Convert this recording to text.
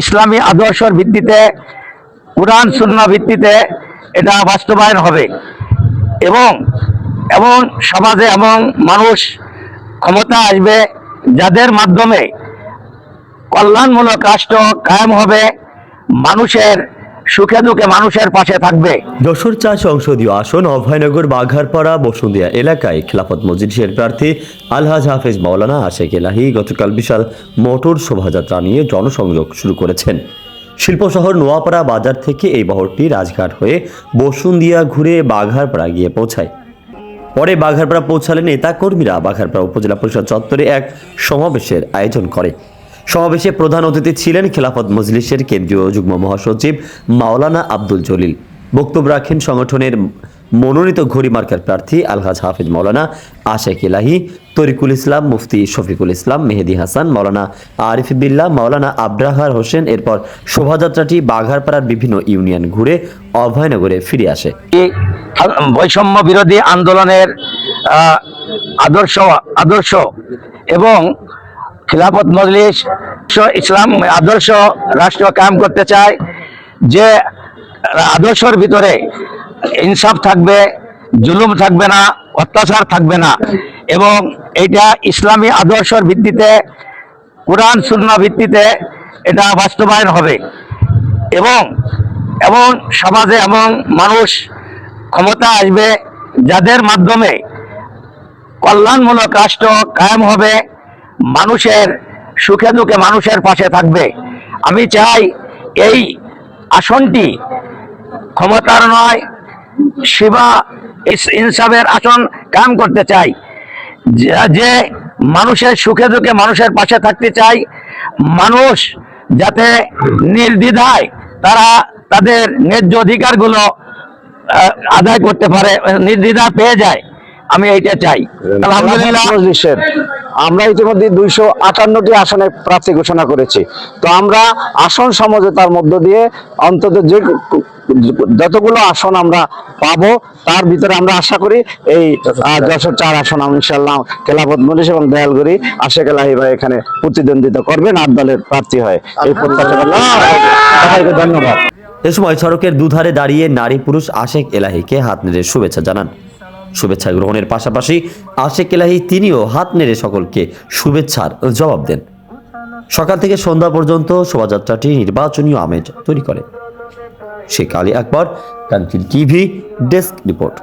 ইসলামী আদর্শের ভিত্তিতে, কোরআন শূন্য ভিত্তিতে এটা বাস্তবায়ন হবে। এবং এবং সমাজে এমন মানুষ ক্ষমতা আসবে যাদের মাধ্যমে কল্যাণমূলক রাষ্ট্র কায়েম হবে, মানুষের সুখে দুঃখে মানুষের পাশে থাকবে। যশোর চা সংসদীয় আসন, অভয়নগর, বাঘারপাড়া বসুন্দিয়া এলাকায় খিলাফত মসজিদের প্রার্থী আলহাজ হাফেজ মাওলানা আশেখ এলাহি গতকাল বিশাল মোটর শোভাযাত্রা নিয়ে জনসংযোগ শুরু করেছেন। শিল্প শহর নোয়াপাড়া বাজার থেকে এই বহরটি রাজঘাট হয়ে বসুন্দিয়া ঘুরে বাঘারপাড়া গিয়ে পৌঁছায়। পরে বাঘারপাড়া পৌঁছালে নেতা কর্মীরা বাঘারপাড়া উপজেলা পরিষদ চত্বরে এক সমাবেশের আয়োজন করে। সমাবেশে প্রধান অতিথি ছিলেন খেলাফত মজলিসের কেন্দ্রীয় যুগ্ম মহাসচিব মাওলানা আব্দুল জলিল। বক্তব্য রাখেন সংগঠনের মনোনীত ঘড়ি মার্কার প্রার্থী আলহাজ হাফিজ মৌলানা আশেক ইলাহি, তরিকুল ইসলাম মুফতি শফিকুল ইসলাম, মেহেদি হাসান মৌলানা আরিফ বিল্লাহ, মাওলানা আব্রাহার হোসেন, এরপর শোভাযাত্রাটি বাঘারপাড়ার বিভিন্ন ইউনিয়ন ঘুরে অভয়নগরে ফিরে আসে। বৈষম্য বিরোধী আন্দোলনের আদর্শ আদর্শ এবং খিলাফত মজলিস ইসলাম আদর্শ রাষ্ট্র কায়েম করতে চায়, যে আদর্শের ভিতরে ইনসাফ থাকবে, জুলুম থাকবে না, অত্যাচার থাকবে না। এবং এটা ইসলামী আদর্শের ভিত্তিতে, কোরআন শূন্য ভিত্তিতে এটা বাস্তবায়ন হবে। এবং এবং সমাজে এবং মানুষ ক্ষমতা আসবে যাদের মাধ্যমে কল্যাণমূলক রাষ্ট্র কায়েম হবে মানুষের সুখে দুঃখে মানুষের পাশে থাকবে। আমি চাই এই আসনটি ক্ষমতার নয় সেবা ইনসাফের আসন কায়েম করতে চাই। যে- মানুষের সুখে দুঃখে মানুষের পাশে থাকতে চাই মানুষ যাতে নির্দ্বিধায় তারা তাদের ন্যায্য অধিকারগুলো আদায় করতে পারে নির্দ্বিধা পেয়ে যায় আমি এইটা চাই। আলহামদুলিল্লাহ। আমরা ইতিমধ্যে দুইশো আটান্নটি আসনে প্রার্থী ঘোষণা করেছি। তো আমরা আসন সমঝোতার মধ্য দিয়ে অন্তত যে যতগুলো আসন আমরা পাবো, তার ভিতরে আমরা আশা করি এই যশোর চার আসন আমরা ইনশাল্লাহ খেলাফত মনীষ এবং দয়ালগুড়ি আশেখ এলাহি ভাই এখানে প্রতিদ্বন্দ্বিতা করবেন, আট দলের প্রার্থী হয়। এই প্রত্যাশা ধন্যবাদ। এ সময় সড়কের দুধারে দাঁড়িয়ে নারী পুরুষ আশেক এলাহিকে হাত নেড়ে শুভেচ্ছা জানান। শুভেচ্ছা গ্রহণের পাশাপাশি আশেক এলাহি তিনিও হাত নেড়ে সকলকে শুভেচ্ছার জবাব দেন। সকাল থেকে সন্ধ্যা পর্যন্ত শোভাযাত্রাটি নির্বাচনী আমেজ তৈরি করে। শেখ আলী আকবর কান্তির টিভি, ডেস্ক রিপোর্ট।